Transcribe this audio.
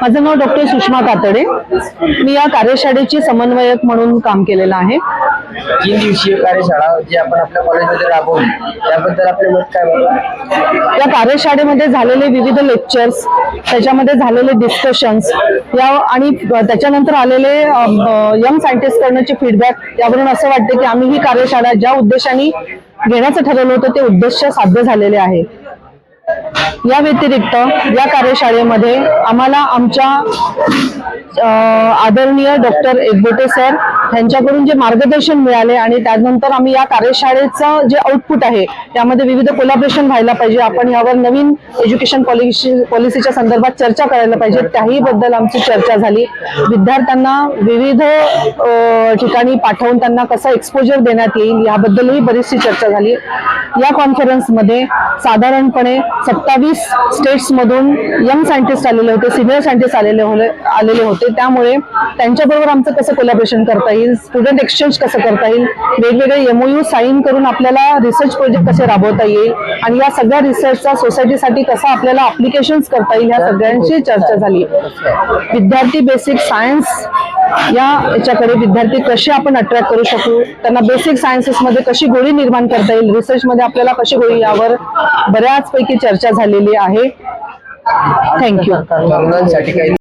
माझं नाव डॉक्टर सुषमा कातडे. मी या कार्यशाळेची समन्वयक म्हणून काम केलेलं आहे. तीन दिवसीय कार्यशाळा जी आपण आपल्या कॉलेजमध्ये राबवली त्याबद्दल आपले मत काय बघा? या कार्यशाळेमध्ये झालेले विविध लेक्चर्स त्याच्यामध्ये झालेले डिस्कशन्स या आणि त्याच्यानंतर आलेले यंग सायंटिस्ट करण्याचे फीडबॅक यावरून असं वाटतं की आम्ही ही कार्यशाळा ज्या उद्देशाने घेण्याचं ठरवलं होतं ते उद्देश साध्य झालेले आहे. या व्यतिरिक्त या कार्यशाळेमध्ये आम्हाला आमच्या आदरणीय डॉक्टर एकबोटे सर यांच्याकडून जे मार्गदर्शन मिळाले आणि त्यानंतर आम्ही या कार्यशाळेचं जे आउटपुट आहे त्यामध्ये विविध कोलॅबरेशन व्हायला पाहिजे. आपण यावर नवीन एज्युकेशन पॉलिसी पॉलिसीच्या संदर्भात चर्चा करायला पाहिजे. त्याही बद्दल आमची चर्चा झाली. विद्यार्थ्यांना विविध ठिकाणी पाठवून त्यांना कसं एक्सपोजर देण्यात येईल याबद्दलही बरीचशी चर्चा झाली. या कॉन्फरन्समध्ये साधारणपणे सत्तावीस स्टेट्समधून यंग सायंटिस्ट आलेले होते सिनियर सायंटिस्ट आलेले आलेले होते. त्यामुळे त्यांच्याबरोबर आमचं कसं कोलॅबरेशन करता येईल स्टुडंट एक्सचेंज कसं करता येईल वेगवेगळे एमओयू साईन करून आपल्याला रिसर्च प्रोजेक्ट कसे राबवता येईल आणि या सगळ्या रिसर्चचा सोसायटीसाठी कसा आपल्याला अप्लिकेशन्स करता येईल ह्या सगळ्यांची चर्चा झाली. विद्यार्थी बेसिक सायन्स या याच्याकडे विद्यार्थी कसे आपण अट्रॅक्ट करू शकू त्यांना बेसिक सायन्सेस मध्ये कशी गोळी निर्माण करता येईल रिसर्च मध्ये आपल्याला कशी गोळी यावर बऱ्याचपैकी चर्चा झालेली आहे. थँक्यू